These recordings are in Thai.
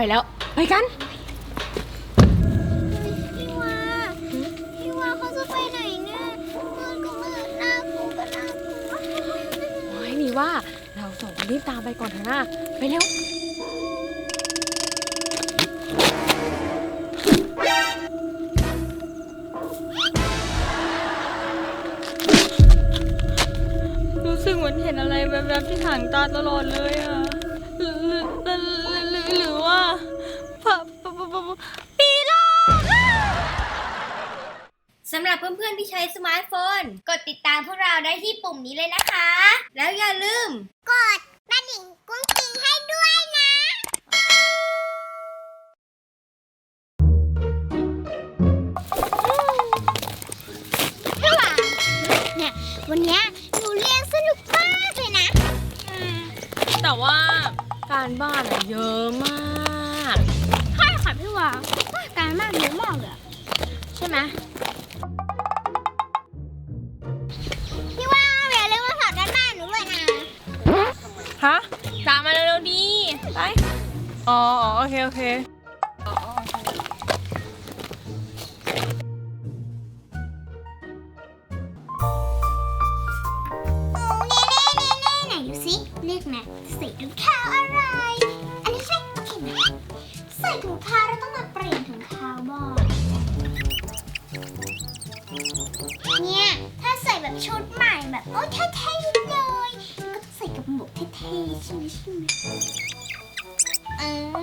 ว่าพี่ว่าไปแล้ว ไปกันพี่วาพี่วาเขาจะไปไหนเนี่ยมันก็มืดน่ากลัวก็น่ากลัวโอ้ยมีว่าเราสองคนรีบตามไปก่อนเถอะนะไปเร็วรู้สึกเหมือนเห็นอะไรแบบๆที่หางตาตลอดเลยอะ รับเพื่อนๆที่ใช้สมาร์ทโฟน กดติดตามพวกเราได้ที่ปุ่มนี้เลยนะคะ แล้วอย่าลืม กดกระดิ่งกุ้งกิ้งให้ด้วยนะพี่หวานเนี่ยวันเนี้ยหนูเรียนสนุกมากเลยนะแต่ว่าการบ้านอะเยอะมาก ใช่ค่ะพี่วาว่าการมากเยอะมากเลยใช่ไหม อ๋ออ๋อโอเค โอเคโอ้เน่เน่นี่ไหนดูสิเลือกนะใส่ถุงเท้าอะไร อันนี้ใช่โอเคไหมใส่ถุงเท้าเราต้องมาเปลี่ยนถุงเท้าบ่อยเนี่ย ถ้าใส่แบบชุดใหม่แบบโอ้เท่ๆเลย ก็ต้องใส่กับหมวกเท่ๆใช่ไหมใช่ไหม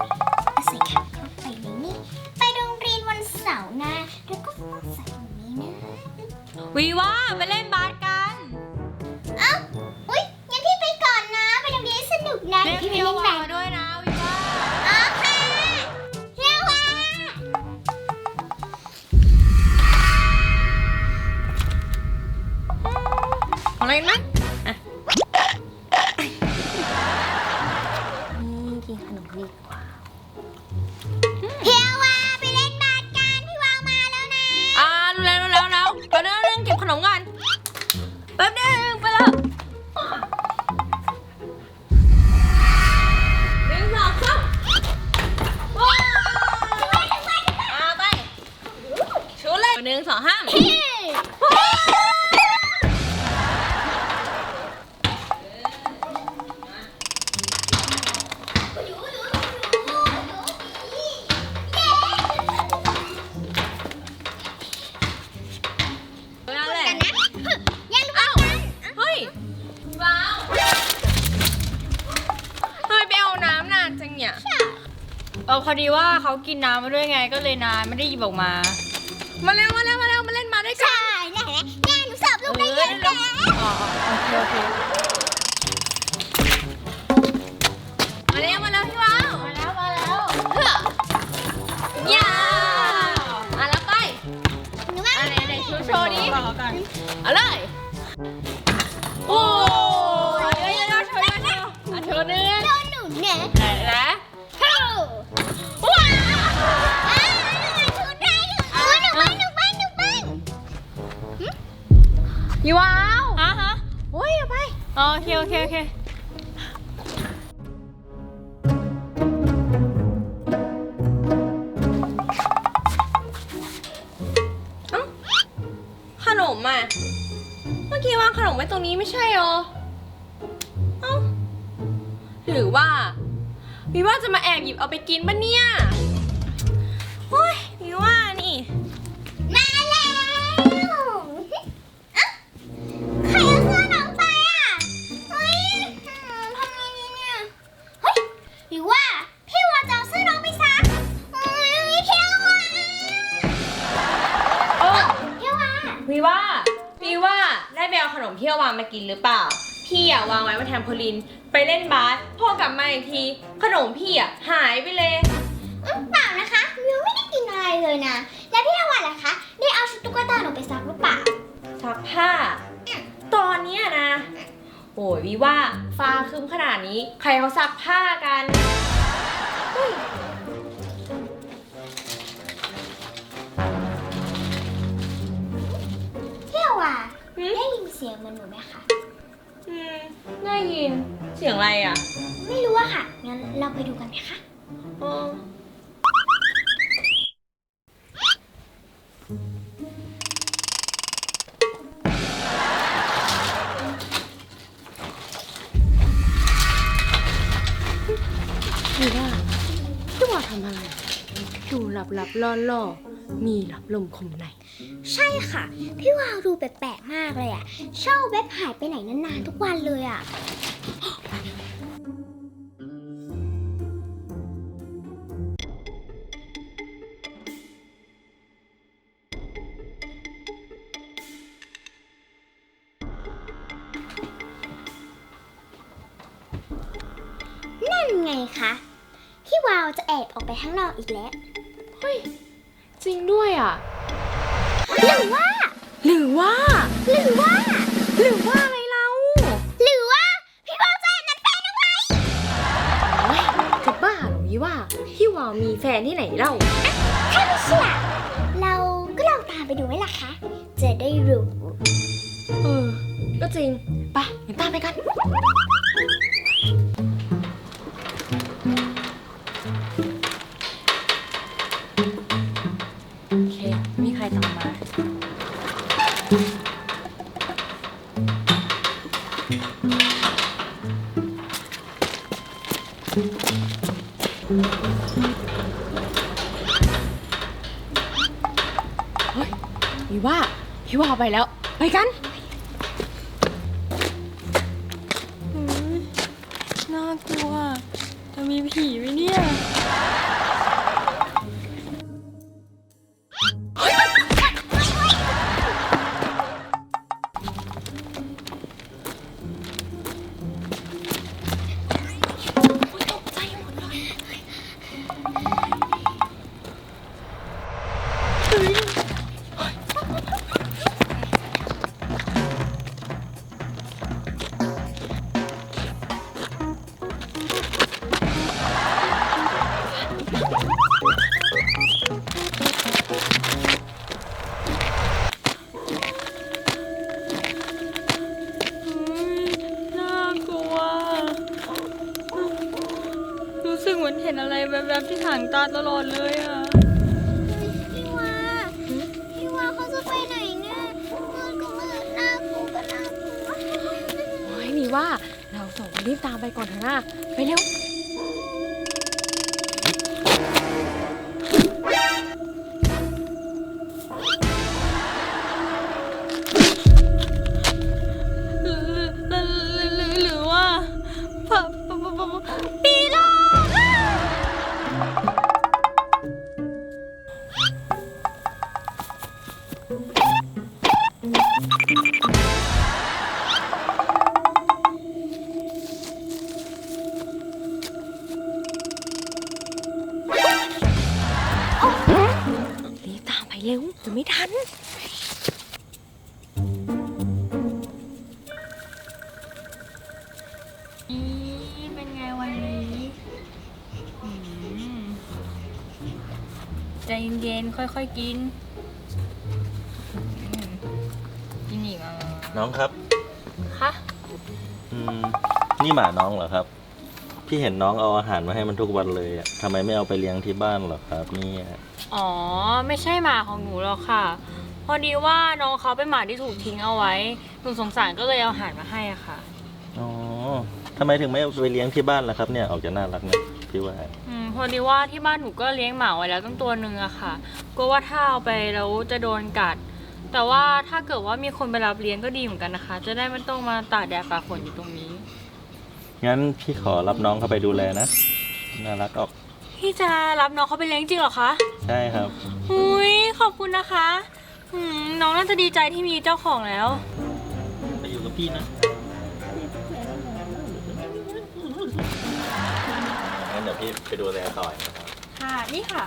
เออเอาใส่ขาเข้าไปในนี่ไปโรงเรียนวันเสาร์นะแล้วก็ต้องใส่แบบนี้นะวีว่าไปเล่นบาสกัน เอ้าอุ้ยงั้นพี่ไปก่อนนะ ไปโรงเรียนสนุกนะเรียกพี่ไปพี่เล่นวาแบบมาด้วยนะวีว่า อ๋อค่ะเรียกว่าของอะไรนะอะ นั่นแหละกันนะยังรู้กันเฮ้ยว้าวทำไมไปเอาน้ำนานจังเนี่ย เออพอดีว่าเขากินน้ำมาด้วยไงก็เลยนานไม่ได้หยิบออกมา มาเร็วมาเร็วมาเร็วมาเล่นมาด้วยกัน ใช่ไหนนะแม่หนูสอบลูกได้เยอะแล้ว อ๋อโอเคโอเค พี่ว้าวฮะฮะโอ้ยเอาไปอ๋อโอเคโอเคโอเคขนมอะ เมื่อกี้วางขนมไว้ตรงนี้ไม่ใช่หรอ เอ้า หรือว่าวิว่าจะมาแอบหยิบเอาไปกินปะเนี่ย อะวางไว้มาแทนโพลินไปเล่นบาสพอกลับมาอีกที ขนมพี่อะหายไปเลย อืมเปล่านะคะมิวไม่ได้กินอะไรเลยนะ แล้วพี่วาล่ะคะ ได้เอาชุดตุ๊กตาหนูไปซักหรือเปล่า ซักผ้า ตอนเนี้ยนะ โอ้ยวิว่าฟ้าครึ้มขนาดนี้ ใครเขาซักผ้ากันอุ้ยพี่วาหืม ได้ยินเสียงเหมือนหนูไหมคะ ออืมได้ยิน เสียงอะไรอะไม่รู้อะค่ะ งั้นเราไปดูกันไหมคะ เออพี่ว่าพี่ว่าทำอะไร ดูหลับหลับล่อล่อๆมีหลับลมคมใน ใช่ค่ะ พี่วาวดูแปลกๆมากเลยอะเชอบเว็บหายไปไหนนานๆทุกวันเลยอะนั่นไงคะพี่วาวจะแอบออกไปข้างนอกอีกแล้ว เฮ้ย จริงด้วยอะ หรือว่า หรือว่า หรือว่า หรือว่าอะไรเรา หรือว่า พี่วาวจะแอบนัดแฟนเอาไว้โอ๊ยจะบ้าเหรอวิว่า พี่วาวมีแฟนที่ไหนเล่า ถ้าไม่เชื่อ เราก็ลองตามไปดูไหมล่ะคะ จะได้รู้ เออ ก็จริง ไปงั้นตามไปกัน ไปแล้ว ไปกัน น่ากลัวจะมีผีไหมเนี่ย รีบตามไปก่อนเถอะนะไปเร็ว อีเป็นไงวันนี้อืมใจเย็นๆ ค่อยๆ กินอืมกินอีกอะน้องครับคะอืมนี่หมาน้องเหรอครับ พี่เห็นน้องเอาอาหารมาให้มันทุกวันเลยอะทำไมไม่เอาไปเลี้ยงที่บ้านเหรอครับเนี่ย อ๋อ ไม่ใช่หมาของหนูหรอกค่ะ พอดีว่าน้องเขาเป็นหมาที่ถูกทิ้งเอาไว้ หนูสงสารก็เลยเอาอาหารมาให้อะค่ะ อ๋อ ทำไมถึงไม่เอาไปเลี้ยงที่บ้านล่ะครับเนี่ยออกจะน่ารักนะพี่ว่า อืมพอดีว่าที่บ้านหนูก็เลี้ยงหมาไว้แล้วตั้งตัวหนึ่งอะค่ะกลัวว่าถ้าเอาไปแล้วจะโดนกัด แต่ว่าถ้าเกิดว่ามีคนไปรับเลี้ยงก็ดีเหมือนกันนะคะ จะได้ไม่ต้องมาตากแดดตากฝนอยู่ตรงนี้ งั้นพี่ขอรับน้องเข้าไปดูแลนะ น่ารักออก พี่จะรับน้องเขาไปเลี้ยงจริงเหรอคะใช่ครับ หุยขอบคุณนะคะอืมน้องน่าจะดีใจที่มีเจ้าของแล้ว ไปอยู่กับพี่นะ งั้นเดี๋ยวพี่ไปดูแลต่อยนะครับค่ะนี่ค่ะ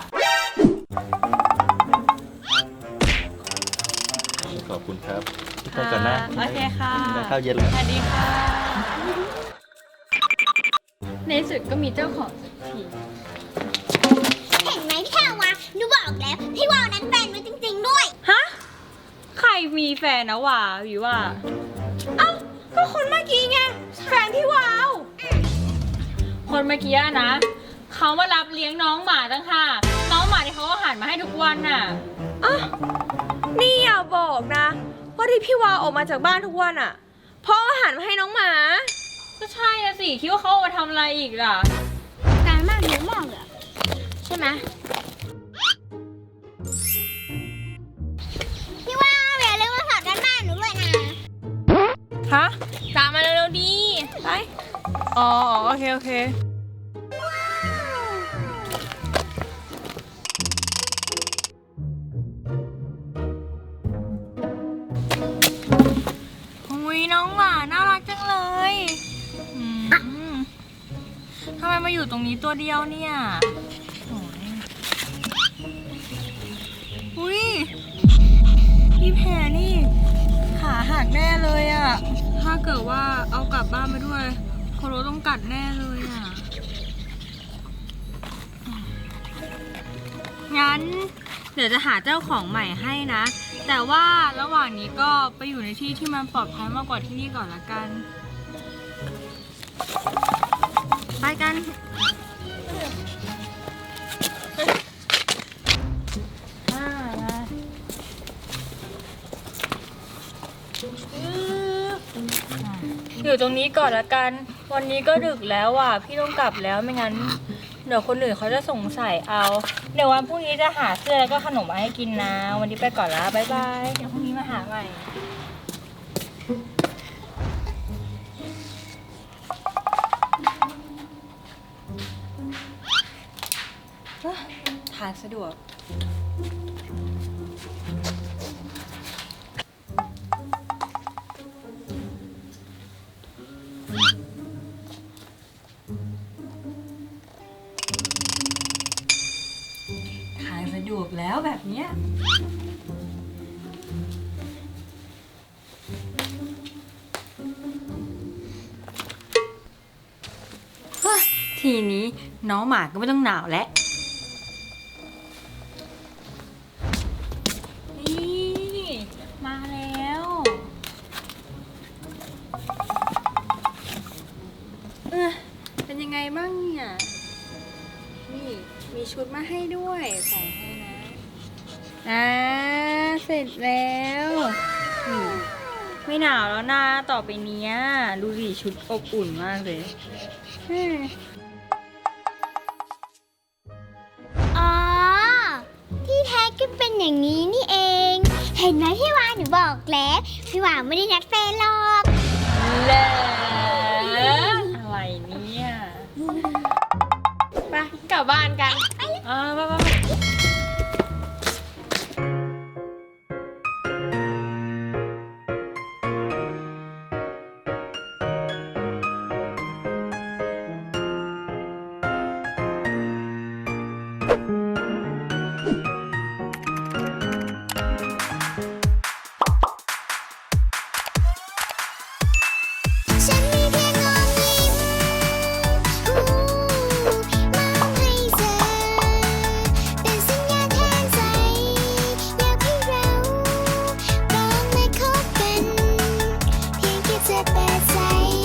ขอบคุณครับพี่ไปก่อนนะโอเคค่ะได้ข้าวเย็นแล้ว สวัสดีค่ะ ในที่สุดก็มีเจ้าของสักทีเห็นไหมพี่วาหนูบอกแล้ว พี่วาวนั้นแฟนมันจริง ๆ ด้วย ฮะ ใครมีแฟนนะวะวิว่าเอ้าก็คนเมื่อกี้ไง แฟนพี่วาว คนเมื่อกี้อะนะ เขามารับเลี้ยงน้องหมาตั้งค่ะ น้องหมาที่เขาก็หันมาให้ทุกวันน่ะ อะนี่อย่าบอกนะว่าที่พี่วาวออกมาจากบ้านทุกวันอะเพราะอาหารมาให้น้องหมา ก็ใช่อะสิคิดว่าเขาเอามาทำอะไรอีกล่ะ การมากเยอะมากเลยอะใช่ไหมพี่ว่าอย่าลืมมาสอนกันบ้านหนูด้วยนะฮะตามมาเร็วๆดี ไป อ๋อ โอเค โอเค น้องหมาน่ารักจังเลยอืมทำไมมาอยู่ตรงนี้ตัวเดียวเนี่ยโอ้ยอุ้ยพี่แพรนี่ ขาหักแน่เลยอะถ้าเกิดว่าเอากลับบ้านมาด้วยโคโรต้องกัดแน่เลยอะงั้น เดี๋ยวจะหาเจ้าของใหม่ให้นะ แต่ว่าระหว่างนี้ก็ไปอยู่ในที่ที่มันปลอดภัยมากกว่าที่นี่ก่อนละกัน ไปกันอ่ามาอยู่ตรงนี้ก่อนละกัน วันนี้ก็ดึกแล้วอะ พี่ต้องกลับแล้วไม่งั้น เดี๋ยวคนอื่นเขาจะสงสัยเอา เดี๋ยววันพรุ่งนี้จะหาเสื้อแล้วก็ขนมมาให้กินนะ วันนี้ไปก่อนละบ๊ายบาย เดี๋ยวพรุ่งนี้มาหาใหม่ ทานสะดวก วกแล้วแบบเนี้ยทีนี้น้องหมาก็ไม่ต้องหนาวแล้วนี่มาแล้ว เออเป็นยังไงบ้างเนี่ย นี่ มีชุดมาให้ด้วยใส่ให้นะ อ่าเสร็จแล้วนี่ไม่หนาวแล้วนะต่อไปเนี้ยดูสิชุดอบอุ่นมากเลยอืมอ๋อ ที่แท้ก็เป็นอย่างนี้นี่เอง เห็นไหมพี่วาหนูบอกแล้วพี่วาไม่ได้นัดแฟนหรอกแล้วอะไรเนี่ยไปกลับบ้านกันอ่าไปไปไป